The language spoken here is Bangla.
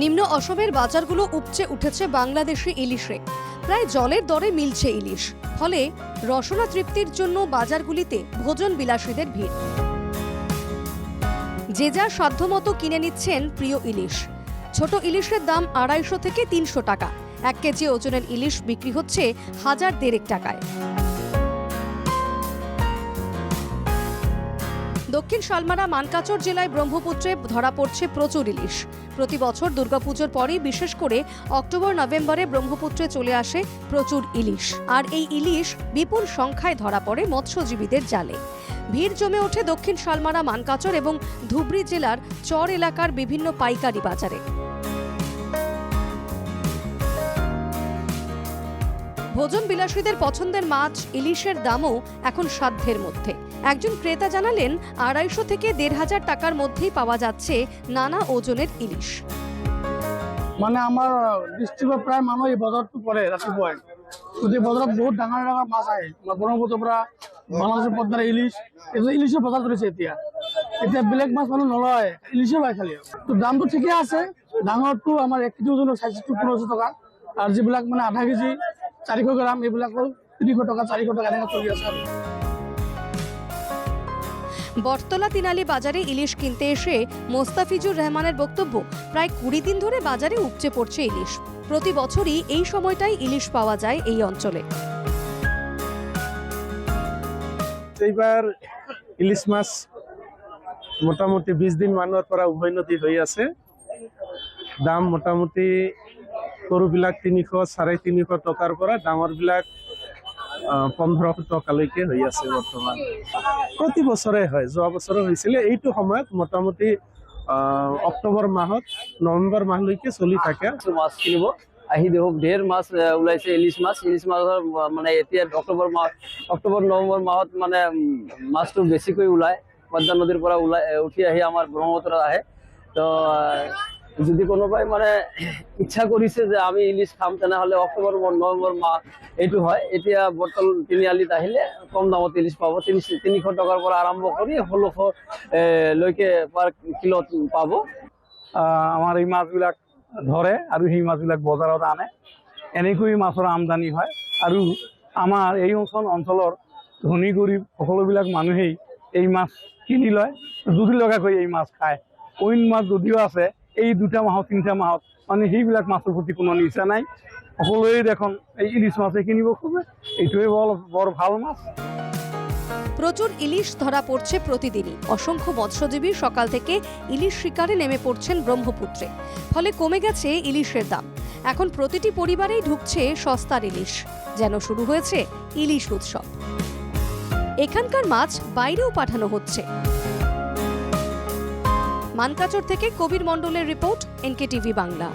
নিম্ন অসমের বাজারগুলো উপচে উঠেছে বাংলাদেশি ইলিশে। প্রায় জলের দরে মিলছে ইলিশ। ফলে রসনা তৃপ্তির জন্য বাজারগুলিতে ভোজন বিলাসীদের ভিড়। যে যার সাধ্যমতো কিনে নিচ্ছেন প্রিয় ইলিশ। ছোট ইলিশের দাম আড়াইশো থেকে তিনশো টাকা। এক কেজি ওজনের ইলিশ বিক্রি হচ্ছে হাজার দেড়েক টাকায়। দক্ষিণ শালমারা, মানকাচর জেলায় ব্রহ্মপুত্রে ধরা পড়ছে প্রচুর ইলিশ। প্রতি বছর দুর্গাপুজোর পরেই বিশেষ করে অক্টোবর, নভেম্বরে ব্রহ্মপুত্রে চলে আসে প্রচুর ইলিশ। আর এই ইলিশ বিপুল সংখ্যায় ধরা পড়ে মৎস্যজীবীদের জালে। ভিড় জমে ওঠে দক্ষিণ শালমারা, মানকাচর এবং ধুবড়ী জেলার চর এলাকার বিভিন্ন পাইকারি বাজারে। ভোজন বিলাসীদের পছন্দের মাছ, ইলিশের দামও এখন সাধ্যের মধ্যে। একজন ক্রেতা জানালেন, আড়াইশো থেকে দেড় হাজার টাকার মধ্যেই পাওয়া যাচ্ছে নানা ওজনের ইলিশ। মানে আমাৰ ডিষ্ট্ৰিক্টৰ প্ৰায় মানুহ এই বজাৰটো পৰে ৰাতিপুৱাই গতিকে বজাৰত বহুত ডাঙৰ ডাঙৰ মাছ আহে, আমাৰ ব্ৰহ্মপুত্ৰৰ পৰা বাংলাদেশৰ পদ্মাৰ ইলিচ এইটো ইলিচৰ বজাৰ কৰিছে এতিয়া। এতিয়া বেলেগ মাছ মানুহ নলয়, ইলিশে পায় খালি। তো দামটো ঠিকে আছে, ডাঙৰটো আমাৰ এক কেজি ওজনৰ চাইজটো পোন্ধৰশ টকা। আৰু যিবিলাক মানে আধা কেজি চাৰিশ গ্ৰাম এইবিলাকৰ তিনিশ টকা চাৰিশ টকা এনেকৈ চলি আছে আৰু। বটতলা তিনালি বাজারে ইলিশ কিনতে এসে মোস্তাফিজুর রহমানের বক্তব্য প্রায় কুড়ি দিন ধরে বাজারে উপচে পড়ছে ইলিশ। প্রতি বছরই এই সময়টাই ইলিশ পাওয়া যায় এই অঞ্চলে। এইবাৰ ইলিছ মাছ মোটামুটি বিশ দিন মানৰ পৰা উভৈনদী হৈ আছে। দাম মোটামুটি সৰুবিলাক তিনিশ, চাৰে তিনিশ টকাৰ পৰা ডাঙৰবিলাক পোন্ধৰশ টকালৈকে হৈ আছে বৰ্তমান। প্ৰতি বছৰে হয়, যোৱা বছৰো হৈছিলে। এইটো সময়ত মোটামুটি অক্টোবৰ মাহত, নৱেম্বৰ মাহলৈকে চলি থাকে। মাছ কিনিব। আহি দেখোঁ ঢেৰ মাছ ওলাইছে ইলিছ মাছ। ইলিছ মাছৰ মানে এতিয়া অক্টোবৰ মাহ, অক্টোবৰ, নৱেম্বৰ মাহত মানে মাছটো বেছিকৈ ওলায়। পদ্মা নদীৰ পৰা ওলাই উঠি আহি আমাৰ ব্ৰহ্মপুত্ৰত আহে। তো যদি কোনোবাই মানে ইচ্ছা কৰিছে যে আমি ইলিছ খাম তেনেহ'লে অক্টোবৰ নৱেম্বৰ মাহ এইটো হয়। এতিয়া বটল তিনিআলিত আহিলে কম দামত ইলিছ পাব। তিনি তিনিশ টকাৰ পৰা আৰম্ভ কৰি ষোল্লশ এ, লৈকে পাৰ কিলোত পাব। আমাৰ এই মাছবিলাক ধৰে আৰু সেই মাছবিলাক বজাৰত আনে। এনেকৈ মাছৰ আমদানি হয়। আৰু আমাৰ এই অঞ্চল অঞ্চলৰ ধনী গৰীব সকলোবিলাক মানুহেই এই মাছ কিনি লয়। জুতি লগাকৈ এই মাছ খায়। অইন মাছ যদিও আছে এই দুটা মাহত, তিনিটা মাহত মানে সেইবিলাক মাছৰ প্ৰতি কোনো নিচা নাই। সকলোৱে দেখোন এই ইলিছ মাছে কিনিব খোজে, এইটোৱে বৰ বৰ ভালো মাছ। প্রচুর ইলিশ ধরা পড়ছে প্রতিদিনই। অসংখ্য মৎস্যজীবী সকাল থেকে ইলিশ শিকারে নেমে পড়ছেন ব্রহ্মপুত্রে। ফলে কমে গেছে ইলিশের দাম। এখন প্রতিটি পরিবারেই ঢুকছে সস্তার ইলিশ, যেন শুরু হয়েছে ইলিশ উৎসব। এখানকার মাছ বাইরেও পাঠানো হচ্ছে। মানকাচর থেকে কবির মণ্ডলের রিপোর্ট এনকে টিভি বাংলা।